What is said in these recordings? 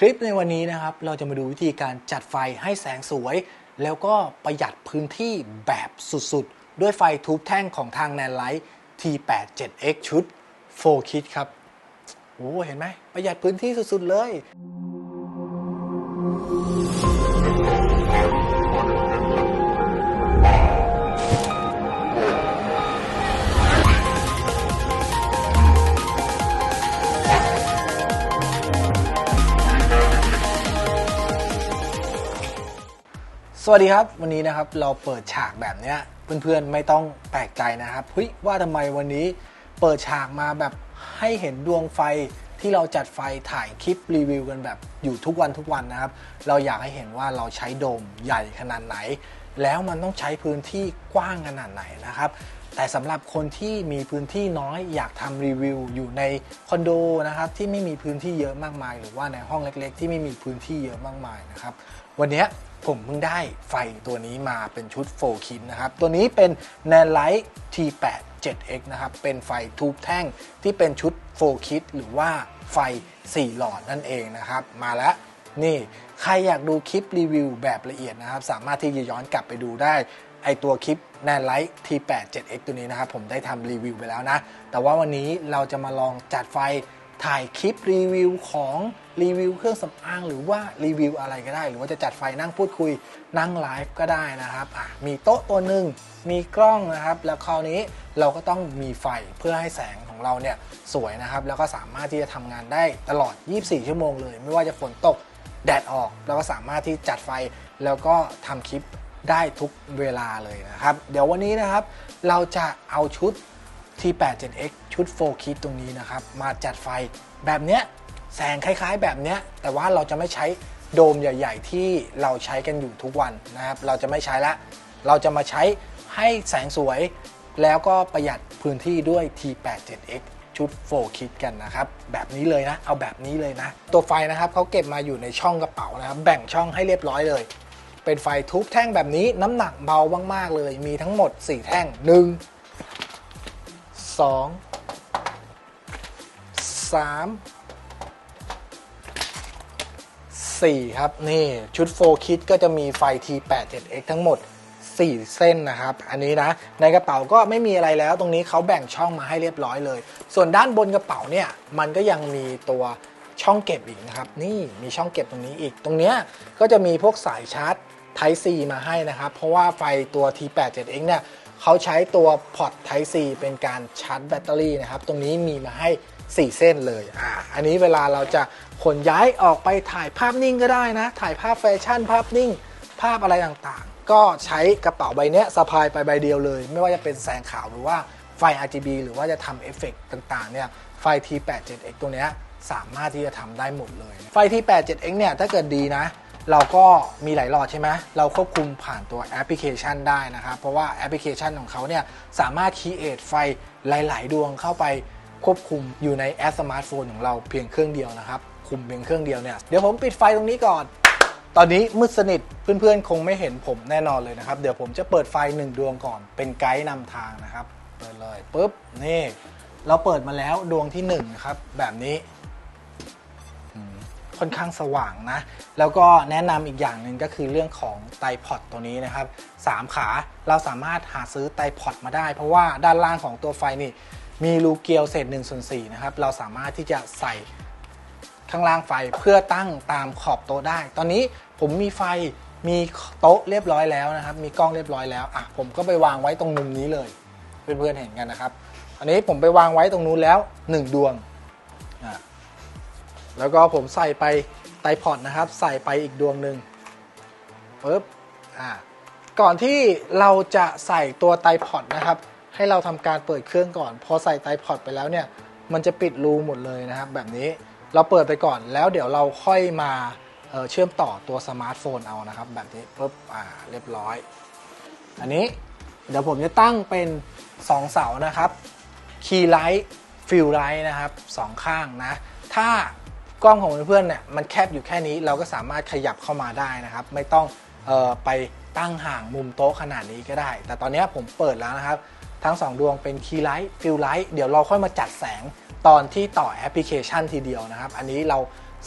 คลิปในวันนี้นะครับ เราจะมาดูวิธีการจัดไฟให้แสงสวย แล้วก็ประหยัดพื้นที่แบบสุดๆ ด้วยไฟทูบแท่งของทางแนนไลท์ T87X ชุด 4 คิดครับ โอ้เห็นไหมประหยัดพื้นที่สุดๆเลย วัสดีครับ วันนี้นะครับเราเปิดฉากแบบเนี้ยเพื่อนๆไม่ต้องแปลกใจนะครับเฮ้ยว่าทำไมวันนี้เปิดฉากมาแบบให้เห็นดวงไฟที่เราจัดไฟถ่ายคลิปรีวิวกันแบบอยู่ทุกวันทุกวันนะครับ เราอยากให้เห็นว่าเราใช้โดมใหญ่ขนาดไหน แล้วมันต้องใช้พื้นที่กว้างขนาดไหนนะครับแต่สำหรับคนที่มีพื้นที่น้อยอยากทำรีวิวอยู่ในคอนโดนะครับที่ไม่มีพื้นที่เยอะมากมาย หรือว่าในห้องเล็กๆ ที่ไม่มีพื้นที่เยอะมากมายนะครับวันนี้ ผมเพิ่งได้ไฟตัวนี้มาเป็นชุด4คินนะครับ ตัวนี้เป็น n a n l i g h t T8 7X นะครับ เป็นไฟทูบแท่งที่เป็นชุด4คิดหรือว่าไฟ 4 หลอดนั่นเองนะครับ มาแล้วนี่ใครอยากดูคลิปรีวิวแบบละเอียดนะครับ สามารถที่จะย้อนกลับไปดูได้ ไอตัวคลิป n a n l i g h t T8 7X ตัวนี้นะครับ ผมได้ทำรีวิวไปแล้วนะ แต่ว่าวันนี้เราจะมาลองจัดไฟ ถ่ายคลิปรีวิวของรีวิวเครื่องสำอางหรือว่ารีวิวอะไรก็ได้ หรือว่าจะจัดไฟนั่งพูดคุยนั่งไลฟ์ก็ได้นะครับมีโต๊ะตัวหนึ่งมีกล้องนะครับ แล้วคราวนี้เราก็ต้องมีไฟเพื่อให้แสงของเราเนี่ยสวยนะครับ แล้วก็สามารถที่จะทำงานได้ตลอด 24 ชั่วโมงเลย ไม่ว่าจะฝนตกแดดออกเราก็สามารถที่จัดไฟแล้วก็ทำคลิปได้ทุกเวลาเลยนะครับ เดี๋ยววันนี้นะครับ เราจะเอาชุด T87X ชุด4 kit ตรงนี้นะครับ มาจัดไฟแบบเนี้ยแสงคล้ายๆ แบบเนี้ยแต่ว่าเราจะไม่ใช้โดมใหญ่ ๆ ที่เราใช้กันอยู่ทุกวันนะครับ เราจะไม่ใช้ละ เราจะมาใช้ให้แสงสวย แล้วก็ประหยัดพื้นที่ด้วย T87X ชุด4 kit กันนะครับ แบบนี้เลยนะ เอาแบบนี้เลยนะ ตัวไฟนะครับเขาเก็บมาอยู่ในช่องกระเป๋านะครับ แบ่งช่องให้เรียบร้อยเลย เป็นไฟทุบแท่งแบบนี้น้ำหนักเบามากๆเลย มีทั้งหมด 4 แท่ง 1 สองสามสี่ครับ นี่ชุด4คิดก็จะมีไฟ T87X ทั้งหมด 4 เส้นนะครับ อันนี้นะ ในกระเป๋าก็ไม่มีอะไรแล้วตรงนี้เขาแบ่งช่องมาให้เรียบร้อยเลย ส่วนด้านบนกระเป๋าเนี่ย มันก็ยังมีตัวช่องเก็บอีกนะครับ นี่มีช่องเก็บตรงนี้อีก ตรงเนี้ยก็จะมีพวกสายชาร์จ Type C มาให้นะครับ เพราะว่าไฟตัว T87X เนี่ย เขาใช้ตัวพอร์ต Type C เป็นการชาร์จแบตเตอรี่นะครับ ตรงนี้มีมาให้ 4 เส้นเลยอ่าอันนี้เวลาเราจะขนย้ายออกไปถ่ายภาพนิ่งก็ได้นะ ถ่ายภาพแฟชั่น ภาพนิ่ง ภาพอะไรต่างๆ ก็ใช้กระเป๋าใบเนี้ยสะพายไปใบเดียวเลย ไม่ว่าจะเป็นแสงขาวหรือว่าไฟ RGB หรือว่าจะทำเอฟเฟกต์ต่างๆ เนี่ยไฟ T87X ตัวเนี้ยสามารถที่จะทำได้หมดเลย ไฟ T87X เนี่ยถ้าเกิดดีนะ เราก็มีหลายหลอดใช่ไหมเราควบคุมผ่านตัวแอปพลิเคชันได้นะครับ เพราะว่าแอปพลิเคชันของเขาเนี่ยสามารถคีเอทไฟหลาย ๆ ดวงเข้าไปควบคุมอยู่ในแอปสมาร์ทโฟนของเราเพียงเครื่องเดียวนะครับ คุมเพียงเครื่องเดียวเนี่ย เดี๋ยวผมปิดไฟตรงนี้ก่อน ตอนนี้มืดสนิทเพื่อนๆ คงไม่เห็นผมแน่นอนเลยนะครับ เดี๋ยวผมจะเปิดไฟหนึ่งดวงก่อน เป็นไกด์นำทางนะครับ เปิดเลยปุ๊บ นี่ เราเปิดมาแล้วดวงที่หนึ่งนะครับแบบนี้ ค่อนข้างสว่างนะ แล้วก็แนะนำอีกอย่างหนึ่งก็คือเรื่องของไตพอดตัวนี้นะครับ 3 ขาเราสามารถหาซื้อไตพอดมาได้ เพราะว่าด้านล่างของตัวไฟนี่มีรูเกลียวเศษ1ส่วน4นะครับ เราสามารถที่จะใส่ข้างล่างไฟเพื่อตั้งตามขอบโต๊ะได้ ตอนนี้ผมมีไฟมีโต๊ะเรียบร้อยแล้วนะครับ มีกล้องเรียบร้อยแล้วอะผมก็ไปวางไว้ตรงมุมนี้เลย เพื่อนๆเห็นกันนะครับ อันนี้ผมไปวางไว้ตรงนู้นแล้ว 1 ดวงอะ แล้วก็ผมใส่ไปไตรพอดนะครับ ใส่ไปอีกดวงหนึ่งปึ๊บอ่าก่อนที่เราจะใส่ตัวไตรพอดนะครับ ให้เราทำการเปิดเครื่องก่อน พอใส่ไตรพอดไปแล้วเนี่ย มันจะปิดรูหมดเลยนะครับ แบบนี้เราเปิดไปก่อนแล้วเดี๋ยวเราค่อยมาเเชื่อมต่อตัวสมาร์ทโฟนเอานะครับ แบบนี้ปึ๊บอ่าเรียบร้อย อันนี้เดี๋ยวผมจะตั้งเป็น 2 เสานะครับคีย์ไลท์ฟิลไลท์นะครับสองข้างนะ ถ้า กล้องของเพื่อนๆเนี่ยมันแคบอยู่แค่นี้เราก็สามารถขยับเข้ามาได้นะครับ ไม่ต้องออไปตั้งห่างมุมโต๊ะขนาดนี้ก็ได้ แต่ตอนนี้ผมเปิดแล้วนะครับ ทั้ง 2 ดวงเป็นคีย์ไลท์ฟิลไลท์เดี๋ยวเราค่อยมาจัดแสงตอนที่ต่อแอปพลิเคชันทีเดียวนะครับ อันนี้เรา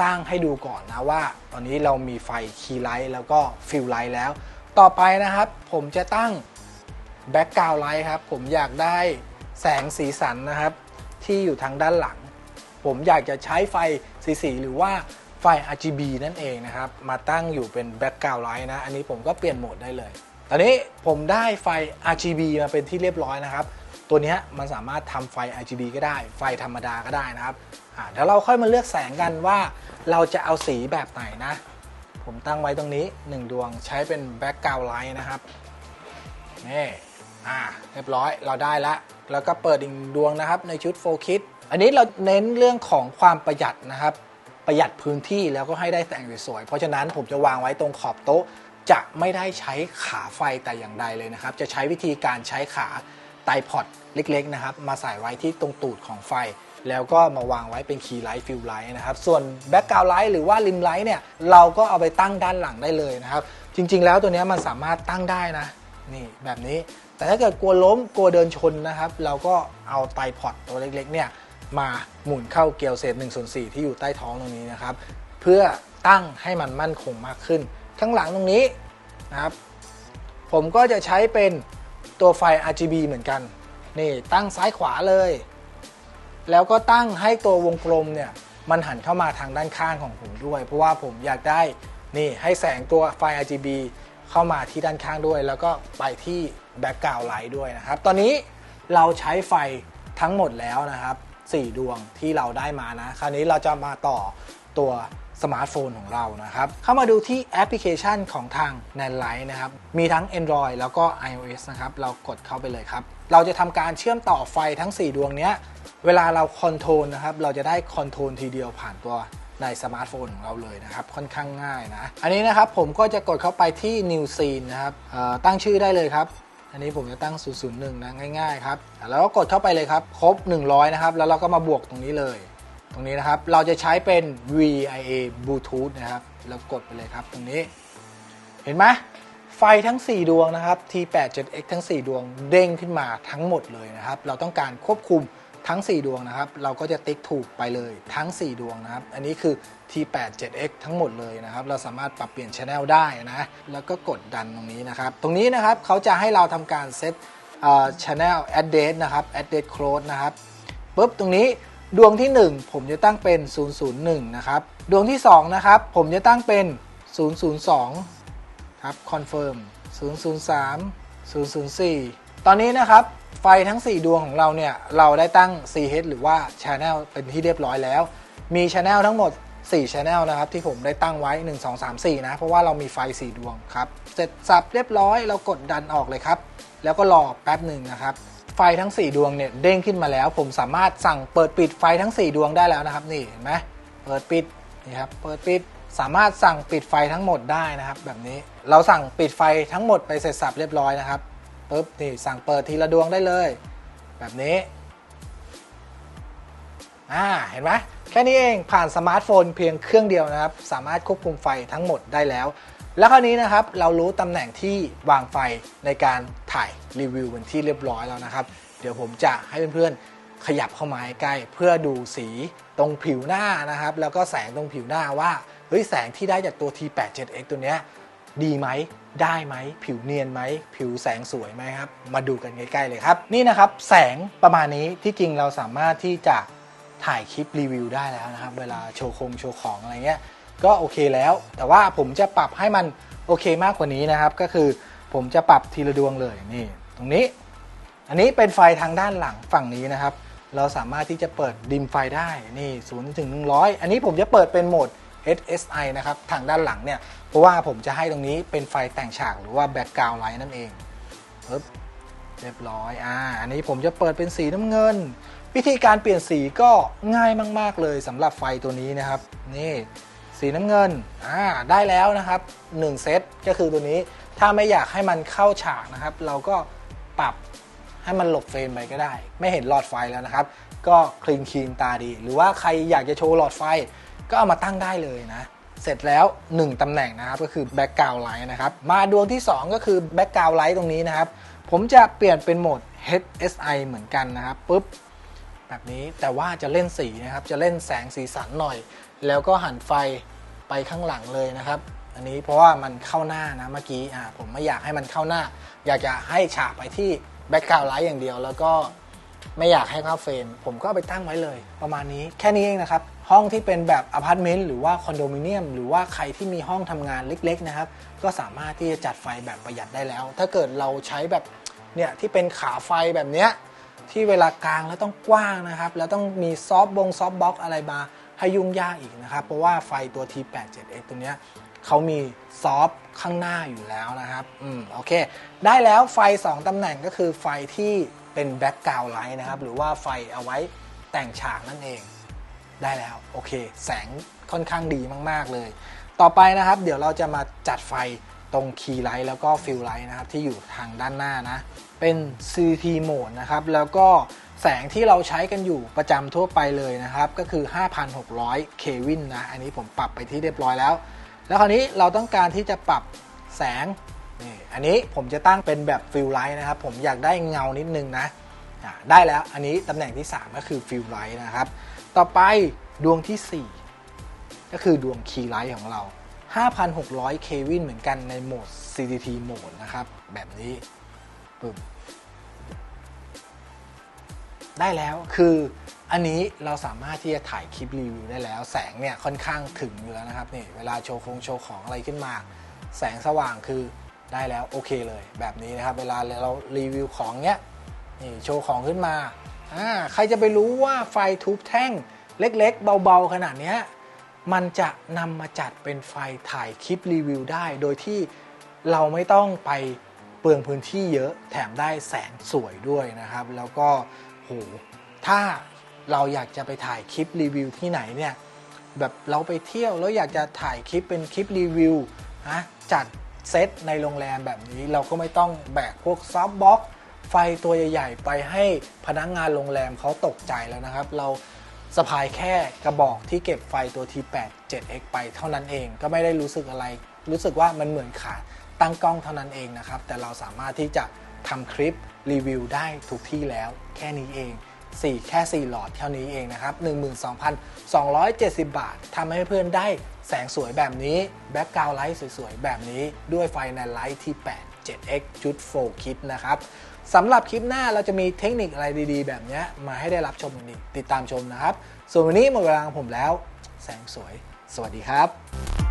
สร้างให้ดูก่อนนะว่า ตอนนี้เรามีไฟคีย์ไลท์แล้วก็ฟิลไลท์แล้ว ต่อไปนะครับ ผมจะตั้งแบ็กกราวด์ไลท์ครับ ผมอยากได้แสงสีสันนะครับ ที่อยู่ทางด้านหลัง ผมอยากจะใช้ไฟสีสีหรือว่าไฟ RGB นั่นเองนะครับ มาตั้งอยู่เป็นแบ็กกราวด์ไลท์นะ อันนี้ผมก็เปลี่ยนโหมดได้เลย ตอนนี้ผมได้ไฟ RGB มาเป็นที่เรียบร้อยนะครับ ตัวนี้มันสามารถทำไฟ RGB ก็ได้ ไฟธรรมดาก็ได้นะครับอ่าเดี๋ยวเราค่อยมาเลือกแสงกันว่าเราจะเอาสีแบบไหนนะ ผมตั้งไว้ตรงนี้ 1 ดวงใช้เป็นแบ็กกราวด์ไลท์นะครับนี่อ่าเรียบร้อยเราได้ละแล้วก็เปิดอีกดวงนะครับในชุดโฟคิด อันนี้เราเน้นเรื่องของความประหยัดนะครับ ประหยัดพื้นที่แล้วก็ให้ได้แต่งสวยๆ เพราะฉะนั้นผมจะวางไว้ตรงขอบโต๊ะ จะไม่ได้ใช้ขาไฟแต่อย่างใดเลยนะครับ จะใช้วิธีการใช้ขาไตรพอดเล็กๆนะครับ มาใส่ไว้ที่ตรงตูดของไฟ แล้วก็มาวางไว้เป็นคีย์ไลท์ฟิลไลท์นะครับ ส่วนแบ็กกราวด์ไลท์หรือว่าริมไลท์เนี่ยเราก็เอาไปตั้งด้านหลังได้เลยนะครับ จริง ๆ แล้วตัวนี้มันสามารถตั้งได้นะนี่แบบนี้ แต่ถ้าเกิดกลัวล้มกลัวเดินชนนะครับ เราก็เอาไตรพอดตัวเล็กๆเนี่ย มาหมุนเข้าเกลียวเศษ1ส่วน4ที่อยู่ใต้ท้องตรงนี้นะครับ เพื่อตั้งให้มันมั่นคงมากขึ้น ข้างหลังตรงนี้นะครับ ผมก็จะใช้เป็นตัวไฟ RGB เหมือนกัน นี่ตั้งซ้ายขวาเลย แล้วก็ตั้งให้ตัววงกลมเนี่ยมันหันเข้ามาทางด้านข้างของผมด้วย เพราะว่าผมอยากได้นี่ให้แสงตัวไฟ RGB เข้ามาที่ด้านข้างด้วย แล้วก็ไปที่แบ็กกราวด์ไลท์ด้วยนะครับ ตอนนี้เราใช้ไฟทั้งหมดแล้วนะครับ 4 ดวงที่เราได้มานะ คราวนี้เราจะมาต่อตัวสมาร์ทโฟนของเรานะครับ เข้ามาดูที่แอปพลิเคชันของทาง n a n l i g h t นะครับ มีทั้ง Android แล้วก็ iOS นะครับ เรากดเข้าไปเลยครับ เราจะทำการเชื่อมต่อไฟทั้ง 4 ดวงเนี้ยเวลาเราคอนโทรลนะครับ เราจะได้คอนโทรลทีเดียวผ่านตัวในสมาร์ทโฟนของเราเลยนะครับ ค่อนข้างง่ายนะ อันนี้นะครับผมก็จะกดเข้าไปที่ New Scene นะครับตั้งชื่อได้เลยครับ อันนี้ผมจะตั้ง 001 นะ ง่ายๆครับแล้วก็กดเข้าไปเลยครับ ครบ 100 นะครับ แล้วเราก็มาบวกตรงนี้เลย ตรงนี้นะครับ เราจะใช้เป็น VIA Bluetooth นะครับแล้วกดไปเลยครับ ตรงนี้ เห็นไหมไฟทั้ง 4 ดวงนะครับ T87X ทั้ง 4 ดวงเด้งขึ้นมาทั้งหมดเลยนะครับ เราต้องการควบคุม ทั้ง 4 ดวงนะครับ เราก็จะติ๊กถูกไปเลยทั้ง 4 ดวงนะครับ อันนี้คือ T87X ทั้งหมดเลยนะครับ เราสามารถปรับเปลี่ยนช anel ได้นะ แล้วก็กดดันตรงนี้นะครับ ตรงนี้นะครับเขาจะให้เราทำการเซตช anel address นะครับ address close นะครับปุ๊บตรงนี้ดวงที่ 1 ผมจะตั้งเป็น 001 นะครับ ดวงที่ 2 นะครับ ผมจะตั้งเป็น 002 ครับ confirm 003 004 ตอนนี้นะครับ ไฟทั้ง 4 ดวงของเราเนี่ย เราได้ตั้ง CH หรือว่า Channel เป็นที่เรียบร้อยแล้ว มี Channel ทั้งหมด 4 Channel นะครับ ที่ผมได้ตั้งไว้ 1 2 3 4 นะ เพราะว่าเรามีไฟ 4 ดวงครับ เสร็จสับเรียบร้อยเรากดดันออกเลยครับ แล้วก็รอแป๊บหนึ่งนะครับ ไฟทั้ง 4 ดวงเนี่ยเด้งขึ้นมาแล้ว ผมสามารถสั่งเปิดปิดไฟทั้ง 4 ดวงได้แล้วนะครับ นี่เห็นไหมเปิดปิดนี่ครับเปิดปิดสามารถสั่งปิดไฟทั้งหมดได้นะครับ แบบนี้เราสั่งปิดไฟทั้งหมดไปเสร็จสับเรียบร้อยนะครับ ปุ๊บนี่สั่งเปิดทีละดวงได้เลย แบบนี้อ่าเห็นไหมแค่นี้เองผ่านสมาร์ทโฟนเพียงเครื่องเดียวนะครับ สามารถควบคุมไฟทั้งหมดได้แล้ว แล้วคราวนี้นะครับเรารู้ตำแหน่งที่วางไฟในการถ่ายรีวิวเป็นที่เรียบร้อยแล้วนะครับ เดี๋ยวผมจะให้เพื่อนๆขยับเข้ามาใกล้เพื่อดูสีตรงผิวหน้านะครับ แล้วก็แสงตรงผิวหน้าว่าเฮ้ยแสงที่ได้จากตัว T87X ตัวเนี้ย ดีไหมได้ไหมผิวเนียนไหมผิวแสงสวยไหมครับ มาดูกันใกล้ๆเลยครับ นี่นะครับแสงประมาณนี้ที่จริงเราสามารถที่จะถ่ายคลิปรีวิวได้แล้วนะครับ เวลาโชว์คงโชว์ของอะไรเงี้ยก็โอเคแล้ว แต่ว่าผมจะปรับให้มันโอเคมากกว่านี้นะครับ ก็คือผมจะปรับทีละดวงเลยนี่ ตรงนี้ อันนี้เป็นไฟทางด้านหลังฝั่งนี้นะครับ เราสามารถที่จะเปิดดิมไฟได้นี่0ถึง100อันนี้ผมจะเปิดเป็นโหมด SSI นะครับทางด้านหลังเนี่ย เพราะว่าผมจะให้ตรงนี้เป็นไฟแต่งฉากหรือว่าแบ็กกราวด์ไลท์นั่นเองปึ๊บเรียบร้อยอ่าอันนี้ผมจะเปิดเป็นสีน้ำเงิน วิธีการเปลี่ยนสีก็ง่ายมาก ๆ เลยสำหรับไฟตัวนี้นะครับ นี่สีน้ำเงินอ่าได้แล้วนะครับ 1 เซตก็คือตัวนี้ถ้าไม่อยากให้มันเข้าฉากนะครับ เราก็ปรับให้มันหลบเฟรมไปก็ได้ ไม่เห็นหลอดไฟแล้วนะครับ ก็คลีนคีนตาดี หรือว่าใครอยากจะโชว์หลอดไฟ ก็เอามาตั้งได้เลยนะ เสร็จแล้ว 1 ตำแหน่งนะครับก็คือแบ็กกราวด์ไลท์นะครับ มาดวงที่ 2 ก็คือแบ็กกราวด์ไลท์ตรงนี้นะครับ ผมจะเปลี่ยนเป็นโหมด HSI เหมือนกันนะครับปุ๊บแบบนี้แต่ว่าจะเล่นสีนะครับ จะเล่นแสงสีสันหน่อย แล้วก็หันไฟไปข้างหลังเลยนะครับ อันนี้เพราะว่ามันเข้าหน้านะเมื่อกี้อ่าผมไม่อยากให้มันเข้าหน้า อยากจะให้ฉากไปที่แบ็กกราวด์ไลท์อย่างเดียว แล้วก็ไม่อยากให้เข้าเฟรมผมก็ไปตั้งไว้เลย ประมาณนี้แค่นี้เองนะครับ ห้องที่เป็นแบบอพาร์ตเมนต์หรือว่าคอนโดมิเนียมหรือว่าใครที่มีห้องทำงานเล็กๆนะครับก็สามารถที่จะจัดไฟแบบประหยัดได้แล้ว ถ้าเกิดเราใช้แบบเนี่ยที่เป็นขาไฟแบบเนี้ยที่เวลากลางแล้วต้องกว้างนะครับ แล้วต้องมีซอฟบงซอฟบ็อกอะไรมาให้ยุ่งยากอีกนะครับ เพราะว่าไฟตัว T87X ตัวเนี้ยเขามีซอฟข้างหน้าอยู่แล้วนะครับอืมโอเค ได้แล้วไฟ 2 ตำแหน่งก็คือไฟที่เป็นแบ็กกราวไลท์นะครับ หรือว่าไฟเอาไว้แต่งฉากนั่นเอง ได้แล้วโอเค แสงค่อนข้างดีมาก ๆ เลย ต่อไปนะครับเดี๋ยวเราจะมาจัดไฟตรงคีย์ไลท์แล้วก็ฟิลไลท์นะครับที่อยู่ทางด้านหน้านะ เป็น CT โหมดนะครับ แล้วก็แสงที่เราใช้กันอยู่ประจำทั่วไปเลยนะครับ ก็คือ 5,600เควินนะ อันนี้ผมปรับไปที่เรียบร้อยแล้ว แล้วคราวนี้เราต้องการที่จะปรับแสงนี่อันนี้ผมจะตั้งเป็นแบบฟิลไลท์นะครับ ผมอยากได้เงานิดนึงนะอะได้แล้วอันนี้ตำแหน่งที่ 3 ก็คือฟิลไลท์นะครับ ต่อไปดวงที่ 4 ก็คือดวงคีไลท์ของเรา 5,600 เควินเหมือนกันในโหมด CDT โหมดนะครับ แบบนี้ปึ๊บได้แล้วคืออันนี้เราสามารถที่จะถ่ายคลิปรีวิวได้แล้ว แสงเนี่ยค่อนข้างถึงอยู่แล้วนะครับนี่เวลาโชว์โครงโชว์ของอะไรขึ้นมา แสงสว่างคือได้แล้วโอเคเลย แบบนี้นะครับ เวลาเรารีวิวของเนี้ยนี่โชว์ของขึ้นมา อ่าใครจะไปรู้ว่าไฟทุบแท่งเล็กๆ เบาๆ ขนาดนี้มันจะนำมาจัดเป็นไฟถ่ายคลิปรีวิวได้ โดยที่เราไม่ต้องไปเปลืองพื้นที่เยอะแถมได้แสงสวยด้วยนะครับ แล้วก็โหถ้าเราอยากจะไปถ่ายคลิปรีวิวที่ไหนเนี่ยแบบเราไปเที่ยวแล้วอยากจะถ่ายคลิปเป็นคลิปรีวิวนะจัดเซตในโรงแรมแบบนี้เราก็ไม่ต้องแบกพวกซอฟต์บ็อก ไฟตัวใหญ่ๆ ไปให้พนักงงานโรงแรมเขาตกใจแล้วนะครับ เราสะพายแค่กระบอกที่เก็บไฟตัว T8 7X ไปเท่านั้นเอง ก็ไม่ได้รู้สึกอะไร รู้สึกว่ามันเหมือนขาดตั้งกล้องเท่านั้นเองนะครับ แต่เราสามารถที่จะทำคลิปรีวิวได้ทุกที่แล้วแค่นี้เอง 4 แค่ 4 หลอดเท่านี้เองนะครับ 12,270 บาททำให้เพื่อนได้แสงสวยแบบนี้แบ็กกราวไลท์สวยๆ แบบนี้ด้วยไฟในไลท์ที่ 8 7x ชุด4คิดนะครับ สำหรับคลิปหน้าเราจะมีเทคนิคอะไรดีๆ แบบนี้มาให้ได้รับชมกันอีกติดตามชมนะครับ ส่วนวันนี้หมดเวลาของผมแล้ว แสงสวย สวัสดีครับ